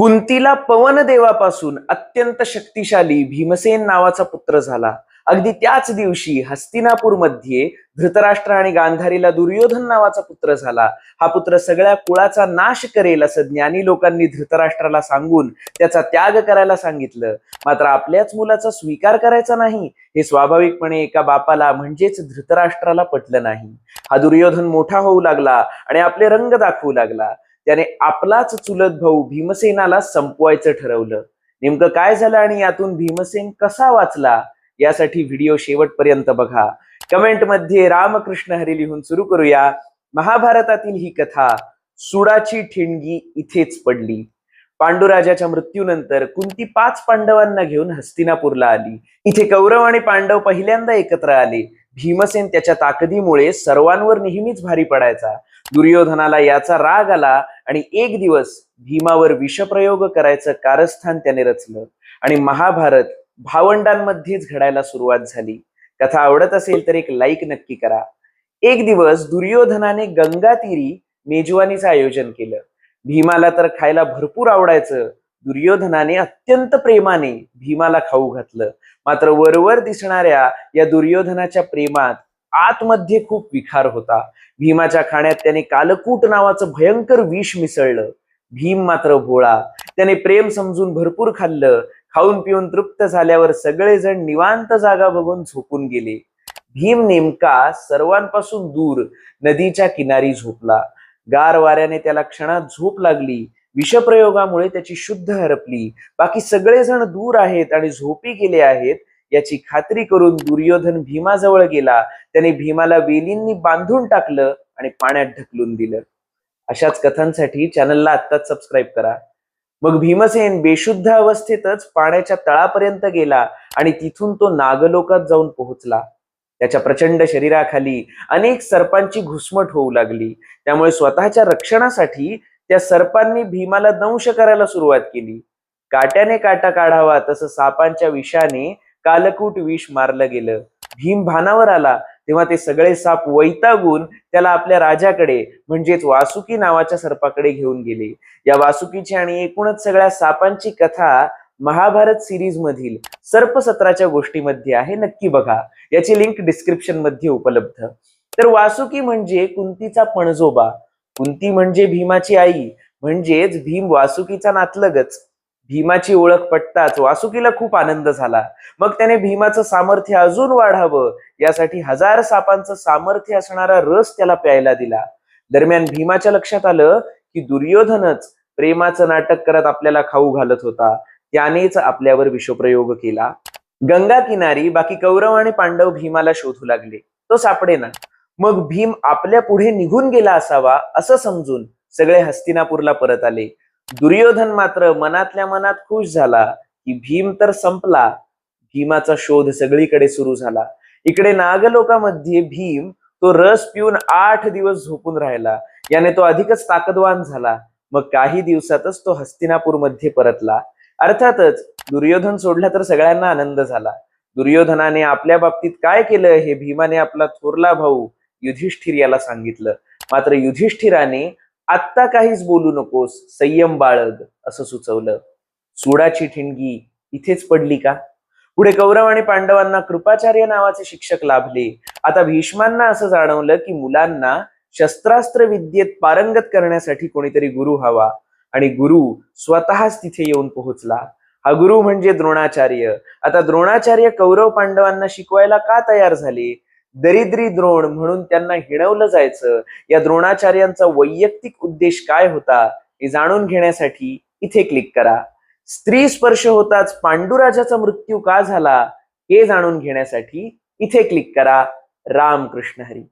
कुंतीला पवन देवापासून अत्यंत शक्तिशाली भीमसेन नावाचा पुत्र झाला. अगदी त्याच दिवशी हस्तिनापूरमध्ये धृतराष्ट्र आणि गांधारीला दुर्योधन नावाचा पुत्र झाला. हा पुत्र सगळ्या कुळाचा नाश करेल असं ज्ञानी लोकांनी धृतराष्ट्राला सांगून त्याचा त्याग करायला सांगितलं. मात्र आपल्याच मुलाचा स्वीकार करायचा नाही हे स्वाभाविकपणे एका बापाला म्हणजेच धृतराष्ट्राला पटलं नाही. हा दुर्योधन मोठा होऊ लागला आणि आपले रंग दाखवू लागला. त्याने आपलाच चुलत भाऊ भीमसेनाला संपवायचं ठरवलं. नेमकं काय झालं आणि यातून भीमसेन कसा वाचला? यासाठी व्हिडिओ शेवटपर्यंत बघा. कमेंटमध्ये रामकृष्ण हरी लिहून सुरू करूया. महाभारतातील ही कथा सुडाची ठिणगी इथेच पडली. पांडुराजाच्या मृत्यूनंतर कुंती पाच पांडवांना घेऊन हस्तिनापूरला आली. इथे कौरव आणि पांडव पहिल्यांदा एकत्र आले. भीमसेन त्याच्या ताकदीमुळे सर्वांवर नेहमीच भारी पडायचा. दुर्योधनाला याचा राग आला आणि एक दिवस भीमावर विषप्रयोग करायचं कारस्थान त्याने रचलं. आणि महाभारत भावंडांमध्येच घडायला सुरुवात झाली. कथा आवडत असेल तर एक लाईक नक्की करा. एक दिवस दुर्योधनाने गंगातीरी मेजवानीचं आयोजन केलं. भीमाला तर खायला भरपूर आवडायचं. दुर्योधनाने अत्यंत प्रेमाने भीमाला खाऊ घातलं. मात्र वरवर दिसणाऱ्या या दुर्योधनाच्या प्रेमात आतमध्ये खूप विखार होता. भीमाच्या खाण्यात त्याने कालकूट नावाचं भयंकर विष मिसळलं. भीम मात्र भोळा. त्याने प्रेम समजून भरपूर खाल्लं. खाऊन पिऊन तृप्त झाल्यावर सगळेजण निवांत जागा बघून झोपून गेले. भीम नेमका सर्वांपासून दूर नदीच्या किनारी झोपला. गार वाऱ्याने त्याला क्षणात झोप लागली. विषप्रयोगामुळे त्याची शुद्ध हरपली. बाकी सगळेजण दूर आहेत आणि झोपी गेले आहेत. याची खात्री करून दुर्योधन भीमाजवळ गेला. त्याने भीमाला वेलींनी बांधून टाकलं आणि पाण्यात ढकलून दिलं. अशाच कथांसाठी चॅनलला आत्ताच सबस्क्राईब करा. मग भीमसेन बेशुद्ध अवस्थेतच पाण्याच्या तळापर्यंत गेला आणि तिथून तो नागलोकात जाऊन पोहोचला. त्याच्या प्रचंड शरीराखाली अनेक सर्पांची घुसमट होऊ लागली. त्यामुळे स्वतःच्या रक्षणासाठी त्या सर्पांनी भीमाला दंश करायला सुरुवात केली. काट्याने काटा काढावा तसं सापांच्या विषाने कालकूट विष मारलं गेलं. भीम भानावर आला तेव्हा ते सगळे साप वैतागून त्याला आपल्या राजाकडे म्हणजेच वासुकी नावाच्या सर्पाकडे घेऊन गेले. या वासुकीची आणि एकूणच सगळ्या सापांची कथा महाभारत सिरीज मधील सर्प सत्राच्या गोष्टीमध्ये आहे नक्की बघा. याची लिंक डिस्क्रिप्शनमध्ये उपलब्ध. तर वासुकी म्हणजे कुंतीचा पणजोबा. कुंती म्हणजे भीमाची आई. म्हणजेच भीम वासुकीचा नातलगच. भीमाची ओळख पटताच वासुकीला खूप आनंद झाला. मग त्याने भीमाचं सामर्थ्य अजून वाढावं यासाठी हजार सापांचं सामर्थ्य असणारा रस त्याला प्यायला दिला. दरम्यान भीमाच्या लक्षात आलं की दुर्योधनच प्रेमाचं नाटक करत आपल्याला खाऊ घालत होता. त्यानेच आपल्यावर विषप्रयोग केला. गंगा किनारी बाकी कौरव आणि पांडव भीमाला शोधू लागले. तो सापडेना. मग भीम आपल्या पुढे निघून गेला असावा असं समजून सगळे हस्तिनापूरला परत आले. दुर्योधन मात्र मनातल्या मनात खुश झाला की भीम तर संपला. भीमाचा शोध सगळीकडे सुरू झाला. इकडे नागलोकामध्ये भीम तो रस पिऊन आठ दिवस झोपून राहिला. याने तो अधिकच ताकदवान झाला. मग काही दिवसातच तो हस्तिनापूरमध्ये परतला. अर्थातच दुर्योधन सोडला तर सगळ्यांना आनंद झाला. दुर्योधनाने आपल्या बाबतीत काय केलं हे भीमाने आपला थोरला भाऊ युधिष्ठिर याला सांगितलं. मात्र युधिष्ठिराने आत्ता काहीच बोलू नकोस संयम बाळग असं सुचवलं. सुडाची ठिणगी इथेच पडली का? पुढे कौरव आणि पांडवांना कृपाचार्य नावाचे शिक्षक लाभले. आता भीष्मांना असं जाणवलं की मुलांना शस्त्रास्त्र विद्येत पारंगत करण्यासाठी कोणीतरी गुरु हवा. आणि गुरु स्वतःच तिथे येऊन पोहोचला. हा गुरु म्हणजे द्रोणाचार्य. आता द्रोणाचार्य कौरव पांडवांना शिकवायला का तयार झाले? दरिद्री द्रोण म्हणून त्यांना हिणवलं जायचं. या द्रोणाचार्यांचा वैयक्तिक उद्देश काय होता हे जाणून घेण्यासाठी इथे क्लिक करा. स्त्री स्पर्श होताच पांडुराजाचा मृत्यू का झाला हे जाणून घेण्यासाठी इथे क्लिक करा. राम कृष्ण हरी.